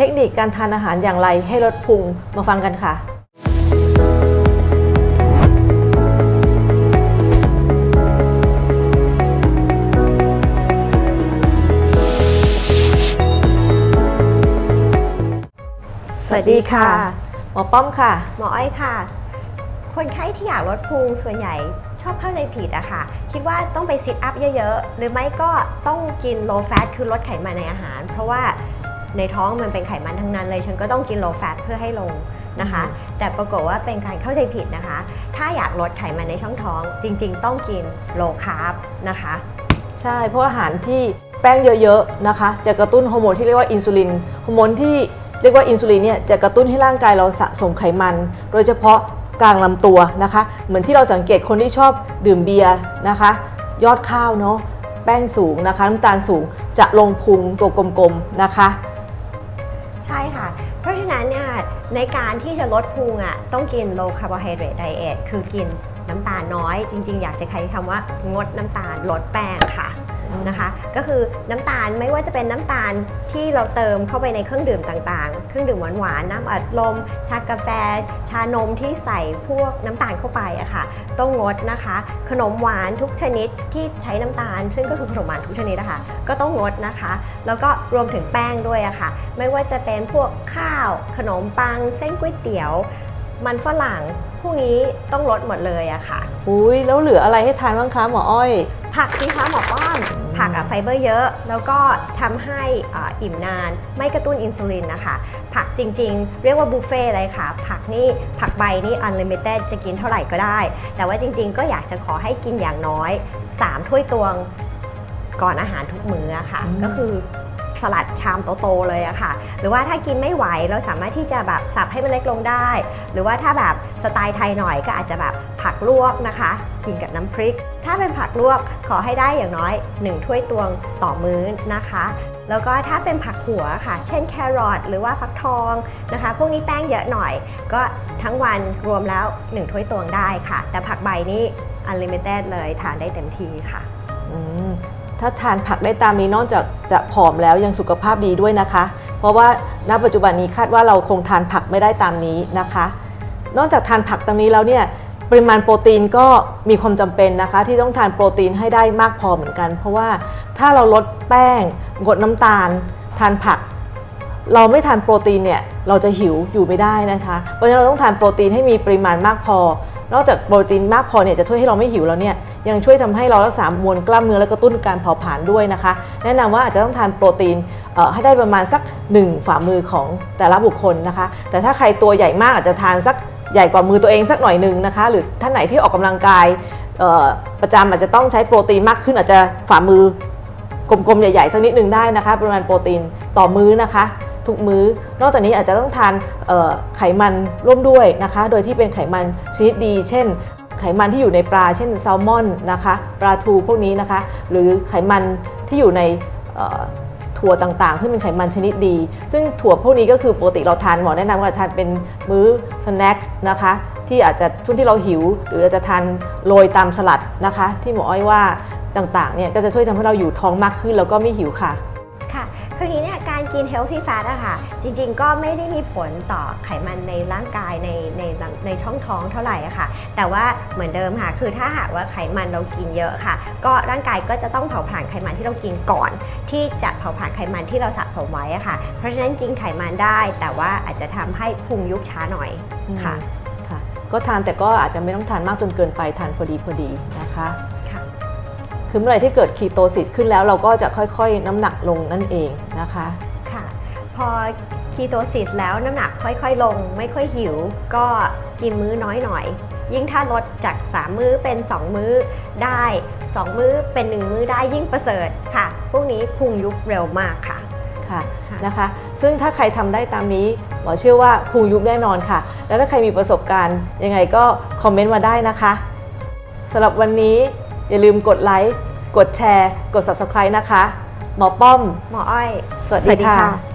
เทคนิคการทานอาหารอย่างไรให้ลดพุงมาฟังกันค่ะ สวัสดีค่ะ หมอป้อมค่ะ หมออ้อยค่ะ คนไข้ที่อยากลดพุงส่วนใหญ่ชอบเข้าใจผิดอะค่ะ คิดว่าต้องไปซิทอัพเยอะ ๆ หรือไม่ก็ต้องกิน low fat คือลดไขมันในอาหาร เพราะว่า ในท้องมันเป็นไขมันทั้งนั้นเลย ฉันก็ต้องกิน low fat เพื่อให้ลงนะคะ แต่ปรากฏว่าเป็นการเข้าใจผิดนะคะ ถ้าอยากลดไขมันในช่องท้อง จริง ๆ ต้องกิน low carb นะคะ ใช่เพราะอาหารที่แป้งเยอะๆนะคะ จะกระตุ้นฮอร์โมนที่เรียกว่าอินซูลินฮอร์โมนที่เรียกว่าอินซูลินเนี่ยจะกระตุ้นให้ร่างกายเราสะสมไขมัน โดยเฉพาะกลางลำตัวนะคะ เหมือนที่เราสังเกตคนที่ชอบดื่มเบียร์นะคะ ยอดข้าวเนาะแป้งสูงนะคะน้ำตาลสูงจะลงพุงตัวกลมๆนะคะ ใช่ค่ะ เพราะฉะนั้นเนี่ยในการที่จะลดพุงอะต้องกิน low carbohydrate diet คือกินน้ำตาลน้อย จริง ๆ อยากจะใช้คำว่างดน้ำตาลลดแป้งค่ะ นะคะ ก็คือน้ำตาลไม่ว่าจะเป็นน้ำตาลที่เราเติมเข้าไปในเครื่องดื่มต่างๆ เครื่องดื่มหวานๆ น้ำอัดลม ชากาแฟ ชานมที่ใส่พวกน้ำตาลเข้าไปอะค่ะ ต้องงดนะคะ ขนมหวานทุกชนิดที่ใช้น้ำตาล ซึ่งก็คือขนมหวานทุกชนิดนะคะ ก็ต้องงดนะคะ แล้วก็รวมถึงแป้งด้วยอะค่ะ ไม่ว่าจะเป็นพวกข้าว ขนมปัง เส้นก๋วยเตี๋ยว มันฝรั่งพวกนี้ต้องลดหมดเลยอะค่ะ อุ้ยแล้วเหลืออะไรให้ทานบ้างคะหมออ้อย ผักสิคะหมอป้อมผักอะไฟเบอร์เยอะ แล้วก็ทำให้อ่าอิ่มนาน ไม่กระตุ้นอินซูลินนะคะ ผักจริงๆ เรียกว่าบุฟเฟ่ต์เลยค่ะ ผักนี่ผักใบนี่ unlimited จะกินเท่าไหร่ก็ได้ แต่ว่าจริงๆ ก็อยากจะขอให้กินอย่างน้อย 3 ถ้วยตวงก่อนอาหารทุกมื้ออะค่ะ อืม ก็คือ สลัดชามโตๆเลยอะค่ะ หรือว่าถ้ากินไม่ไหวเราสามารถที่จะแบบสับให้มันเล็กลงได้ หรือว่าถ้าแบบสไตล์ไทยหน่อยก็อาจจะแบบผักลวกนะคะ กินกับน้ำพริก ถ้าเป็นผักลวกขอให้ได้อย่างน้อย 1 ถ้วยตวงต่อมื้อนะคะ แล้วก็ถ้าเป็นผักหัวค่ะ เช่นแครอทหรือว่าฟักทองนะคะ พวกนี้แป้งเยอะหน่อย ก็ทั้งวันรวมแล้ว 1 ถ้วยตวงได้ค่ะ แต่ผักใบนี่ unlimited เลยทานได้เต็มที่ค่ะ ถ้าทานผักได้ตามนี้นอกจากจะผอมแล้วยังสุขภาพดีด้วยนะคะ เพราะว่าณปัจจุบันนี้คาดว่าเราคงทานผักไม่ได้ตามนี้นะคะ นอกจากทานผักตรงนี้แล้วเนี่ยปริมาณโปรตีนก็มีความจำเป็นนะคะ ที่ต้องทานโปรตีนให้ได้มากพอเหมือนกัน เพราะว่าถ้าเราลดแป้งงดน้ำตาล ทานผัก เราไม่ทานโปรตีนเนี่ยเราจะหิวอยู่ไม่ได้นะคะ เพราะฉะนั้นเราต้องทานโปรตีนให้มีปริมาณมากพอ นอกจากโปรตีนมากพอเนี่ยจะช่วยให้เราไม่หิวแล้วเนี่ยยังช่วยทำให้เรารักษามวลกล้ามเนื้อและกระตุ้นการเผาผลาญด้วยนะคะ แนะนำว่าอาจจะต้องทานโปรตีนให้ได้ประมาณสัก 1 ฝ่ามือของแต่ละบุคคลนะคะ แต่ถ้าใครตัวใหญ่มากอาจจะทานสักใหญ่กว่ามือตัวเองสักหน่อยหนึ่งนะคะ หรือท่านไหนที่ออกกำลังกายประจำอาจจะต้องใช้โปรตีนมากขึ้นอาจจะฝ่ามือกลมๆใหญ่ๆสักนิดหนึ่งได้นะคะ ปริมาณโปรตีนต่อมื้อนะคะ ทุกมื้อ นอกจากนี้อาจจะต้องทานไขมันร่วมด้วยนะคะ โดยที่เป็นไขมันชนิดดี เช่น ไขมันที่อยู่ในปลา เช่นแซลมอนนะคะปลาทูพวกนี้นะคะ หรือไขมันที่อยู่ในถั่วต่างๆซึ่เป็นไขมันชนิดดี ซึ่งถั่วพวกนี้ก็คือปกติเราทานหมอแนะนำว่าทานเป็นมื้อสแน็คนะคะ ที่อาจจะช่วงที่เราหิว หรืออาจจะทานโรยตามสลัดนะคะ ที่หมออ้อยว่าต่างๆเนี่ยก็จะช่วยทำให้เราอยู่ท้องมากขึ้นแล้วก็ไม่หิวค่ะ คือนี้เนี่ยการกิน healthy fat อะค่ะ จริงๆ ก็ไม่ได้มีผลต่อไขมันในร่างกายในในในช่องท้องเท่าไหร่อะค่ะ แต่ว่าเหมือนเดิมค่ะ คือถ้าหากว่าไขมันเรากินเยอะค่ะ ก็ร่างกายก็จะต้องเผาผลาญไขมันที่เรากินก่อน ที่จะเผาผลาญไขมันที่เราสะสมไว้อะค่ะ เพราะฉะนั้นกินไขมันได้ แต่ว่าอาจจะทำให้พุงยุบช้าหน่อยค่ะ ก็ทานแต่ก็อาจจะไม่ต้องทานมากจนเกินไปทานพอดีพอดีนะคะ ค่ะคือเมื่อไหร่ที่เกิดคีโตซิสขึ้นแล้วเราก็จะค่อยๆ น้ำหนักลงนั่นเองนะคะค่ะ พอคีโตซิสแล้วน้ำหนักค่อยๆ ลง ไม่ค่อยหิว ก็กินมื้อน้อยหน่อย ยิ่งถ้าลดจาก 3 มื้อเป็น 2 มื้อได้ 2 มื้อเป็น 1 มื้อได้ยิ่งประเสริฐค่ะ พวกนี้พุงยุบเร็วมากค่ะค่ะค่ะนะคะ ซึ่งถ้าใครทำได้ตามนี้หมอเชื่อว่าพุงยุบแน่นอนค่ะ แล้วถ้าใครมีประสบการณ์ยังไงก็คอมเมนต์มาได้นะคะสำหรับวันนี้ อย่าลืมกดไลค์ กดแชร์ กด subscribe นะคะ หมอป้อม หมออ้อย สวัสดีค่ะ